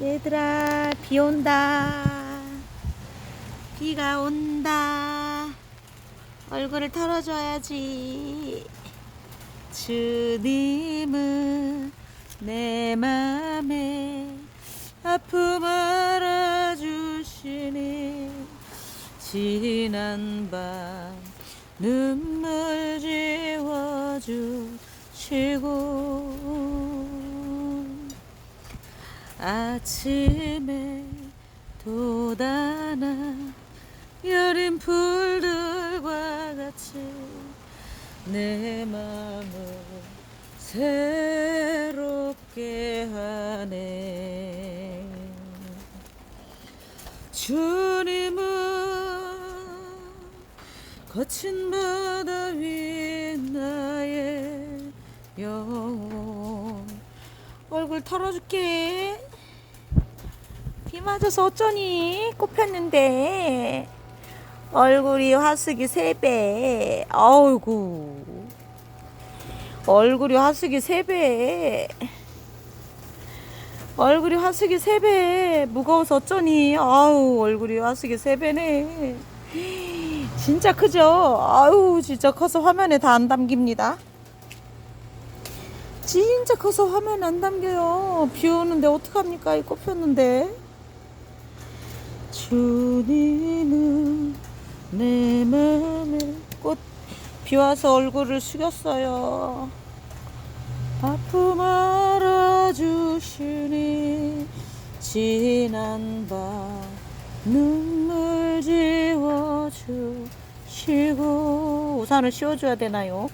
얘들아, 비 온다. 비가 온다. 얼굴을 털어줘야지. 주님은 내 맘에 아픔 알아주시니 지난 밤 눈물 지워주시고 아침에 돋아나 여린 풀들과 같이 내 맘을 새롭게 하네. 주님은 거친 바다 위 나의 영혼. 얼굴 털어줄게 비 맞아서 어쩌니? 꽃 폈는데. 얼굴이 화숙이 세배. 아이고. 얼굴이 화숙이 세배. 얼굴이 화숙이 세배. 무거워서 어쩌니? 아우 얼굴이 화숙이 세배네. 진짜 크죠? 아우 진짜 커서 화면에 다 안 담깁니다. 진짜 커서 화면 안 담겨요. 비 오는데 어떡합니까? 이꽃 폈는데 주님은 내 맘에 꽃 비와서 얼굴을 숙였어요. 아픔 알아주시니 지난 밤 눈물 지워주시고 우산을 씌워줘야 되나요?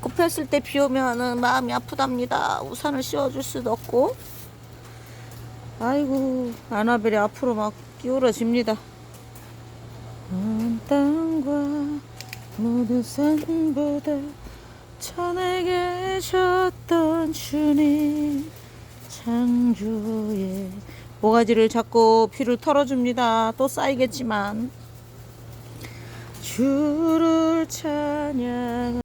꽃 폈을 때 비 오면은 마음이 아프답니다. 우산을 씌워줄 수도 없고. 아이고 아나벨이 앞으로 막 기울어집니다. 온 땅과 모든 산보다 천에 계셨던 주님 창조의 모가지를 잡고 피를 털어줍니다. 또 쌓이겠지만 주를 찬양